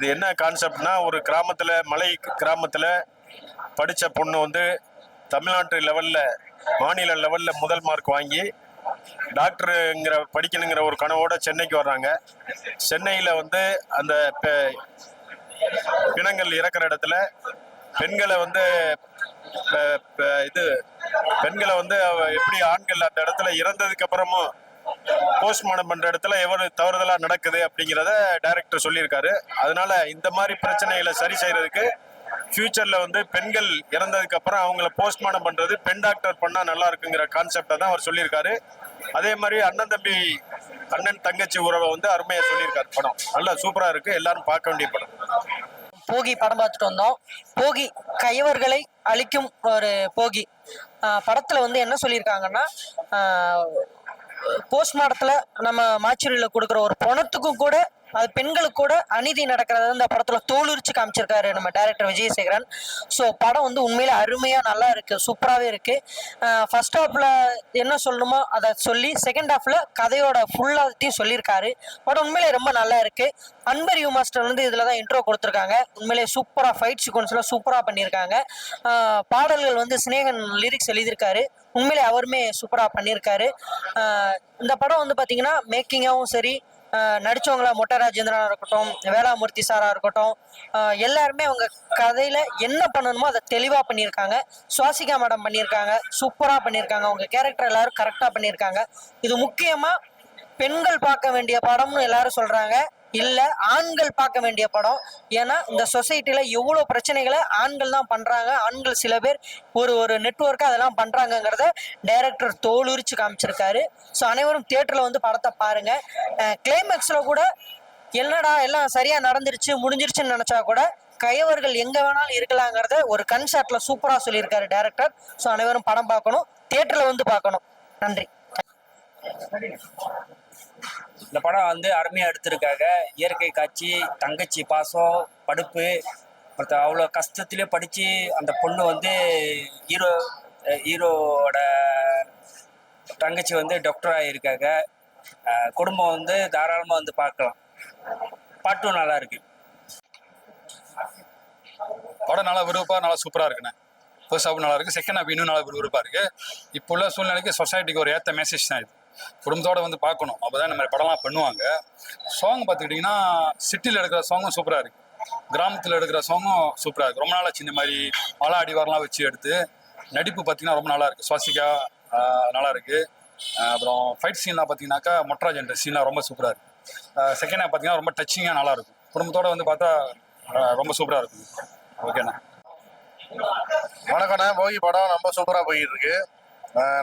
இது என்ன கான்செப்ட்னா ஒரு கிராமத்தில் மலை கிராமத்தில் படித்த பொண்ணு வந்து தமிழ்நாட்டு லெவலில் மாநில லெவலில் முதல் மார்க் வாங்கி டாக்டருங்கிற படிக்கணுங்கிற ஒரு கனவோட சென்னைக்கு வர்றாங்க. சென்னையில் வந்து அந்த பெ- பிணங்கள் இறக்குற இடத்துல பெண்களை வந்து இது பெண்களை வந்து அவ எப்படி ஆண்கள் அந்த இடத்துல இறந்ததுக்கு அப்புறமும் போஸ்ட்மார்டம் பண்ற இடத்துல எவ்வளவு தவறுதலா நடக்குது அப்படிங்கிறத டைரக்டர் சொல்லியிருக்காரு. அதனால இந்த மாதிரி பிரச்சனைகளை சரி செய்யறதுக்கு ஃபியூச்சர்ல வந்து பெண்கள் இறந்ததுக்கு அப்புறம் அவங்கள போஸ்ட்மார்டம் பண்றது பெண் டாக்டர் பண்ணா நல்லா இருக்குங்கிற கான்செப்டை தான் அவர் சொல்லியிருக்காரு. அதே மாதிரி அண்ணன் தம்பி அண்ணன் தங்கச்சி உறவை வந்து அருமையா சொல்லியிருக்காரு படம். நல்லா சூப்பரா இருக்கு. எல்லாரும் பார்க்க வேண்டிய படம். போகி படம் பார்த்துட்டு வந்தோம். போகி கைவர்களை அழிக்கும் ஒரு போகி. படத்துல வந்து என்ன சொல்லியிருக்காங்கன்னா போஸ்ட்மார்ட்டத்தில் நம்ம மாச்சுரியில் கொடுக்குற ஒரு பணத்துக்கும் கூட அது பெண்களுக்கு கூட அநீதி நடக்கிறத இந்த படத்துல தோலுரிச்சு காமிச்சிருக்காரு நம்ம டைரக்டர் விஜயசேகரன். ஸோ படம் வந்து உண்மையில அருமையா நல்லா இருக்கு சூப்பராகவே இருக்கு. ஃபர்ஸ்ட் ஹாஃப்ல என்ன சொல்லணுமோ அதை சொல்லி செகண்ட் ஹாஃப்ல கதையோட ஃபுல்லாத்தையும் சொல்லியிருக்காரு. படம் உண்மையிலே ரொம்ப நல்லா இருக்கு. அன்பர் யூ மாஸ்டர் வந்து இதுல தான் இன்ட்ரோ கொடுத்துருக்காங்க. உண்மையிலே சூப்பராக ஃபைட் சீக்வன்ஸ்லாம் சூப்பராக பண்ணியிருக்காங்க. பாடல்கள் வந்து சினேகன் லிரிக்ஸ் எழுதியிருக்காரு. உண்மையிலே அவருமே சூப்பராக பண்ணியிருக்காரு. இந்த படம் வந்து பார்த்தீங்கன்னா மேக்கிங்காகவும் சரி நடித்தவங்களா மொட்டை ராஜேந்திரனாக இருக்கட்டும் வேளாமூர்த்தி சாராக இருக்கட்டும் எல்லாருமே அவங்க கதையில் என்ன பண்ணணுமோ அதை தெளிவாக பண்ணியிருக்காங்க. சுவாசிகா மேடம் பண்ணியிருக்காங்க சூப்பராக பண்ணியிருக்காங்க. அவங்க கேரக்டர் எல்லாரும் கரெக்டாக பண்ணியிருக்காங்க. இது முக்கியமாக பெண்கள் பார்க்க வேண்டிய படம்னு எல்லாரும் சொல்கிறாங்க இல்ல ஆண்கள் பார்க்க வேண்டிய படம். ஏன்னா இந்த சொசைட்டில எவ்வளவு பிரச்சனைகளை ஆண்கள் தான் பண்றாங்க. ஆண்கள் சில பேர் ஒரு ஒரு நெட்ஒர்க்கா அதெல்லாம் பண்றாங்கிறத டைரக்டர் தோலுரிச்சு காமிச்சிருக்காரு. ஸோ அனைவரும் தியேட்டர்ல வந்து படத்தை பாருங்க. கிளைமேக்ஸ்ல கூட என்னடா எல்லாம் சரியா நடந்துருச்சு முடிஞ்சிருச்சுன்னு நினைச்சா கூட கயவர்கள் எங்க வேணாலும் இருக்கலாங்கிறத ஒரு கன்சர்ட்ல சூப்பரா சொல்லியிருக்காரு டைரக்டர் ஸோ அனைவரும் படம் பார்க்கணும் தியேட்டர்ல வந்து பார்க்கணும். நன்றி. இந்த படம் வந்து அருமையாக எடுத்திருக்காங்க. இயற்கை காட்சி தங்கச்சி பாசம் படுப்பு. மற்ற அவ்வளோ கஷ்டத்திலே படித்து அந்த பொண்ணு வந்து ஹீரோ ஹீரோவோட தங்கச்சி வந்து டாக்டர் ஆகியிருக்காங்க குடும்பம் வந்து தாராளமாக வந்து பார்க்கலாம். பாட்டும் நல்லா இருக்கு. படம் நல்லா விறுவிறுப்பாக நல்லா சூப்பராக இருக்குண்ணே. ஃபர்ஸ்ட் நல்லா இருக்கு செகண்ட் ஹாப் இன்னும் நல்லா விறுவிறுப்பாக இருக்கு. இப்போ உள்ள சூழ்நிலைக்கு சொசைட்டிக்கு ஒரு ஏற்ற மெசேஜ் தான் இது. குடும்பத்தோட வந்து பார்க்கணும். அப்போ தான் இந்த மாதிரி படம்லாம் பண்ணுவாங்க. சாங் பார்த்துக்கிட்டிங்கன்னா சிட்டியில் எடுக்கிற சாங்கும் சூப்பராக இருக்கு. கிராமத்தில் எடுக்கிற சாங்கும் சூப்பராக இருக்கு. ரொம்ப நாளாச்சு இந்த மாதிரி மலை அடிவாரம்லாம் வச்சு எடுத்து நடிப்பு பார்த்தீங்கன்னா ரொம்ப நல்லா இருக்கு. சுவாசிக்கா நல்லா இருக்கு. அப்புறம் ஃபைட் சீன்லாம் பார்த்தீங்கன்னாக்கா மொட்ராஜென்ற சீன்லாம் ரொம்ப சூப்பராக இருக்கு. செகண்ட் ஹேப் பார்த்தீங்கன்னா ரொம்ப டச்சிங்காக நல்லா இருக்கும். குடும்பத்தோட வந்து பார்த்தா ரொம்ப சூப்பராக இருக்கும். ஓகேண்ணா வணக்கண்ணா போகி படம் ரொம்ப சூப்பராக போயிட்டு இருக்கு.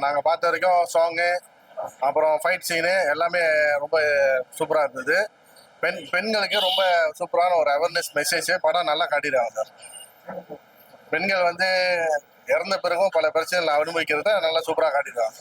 நாங்கள் பார்த்த வரைக்கும் சாங்கு அப்புறம் ஃபைட் சீனு எல்லாமே ரொம்ப சூப்பராக இருந்தது. பெண் பெண்களுக்கு ரொம்ப சூப்பரான ஒரு அவேர்னஸ் மெசேஜ் படம் நல்லா காட்டிடுறாங்க பெண்கள் வந்து இறந்த பிறகும் பல பிரச்சனைகள் அனுபவிக்கிறத நல்லா சூப்பராக காட்டிடுறாங்க.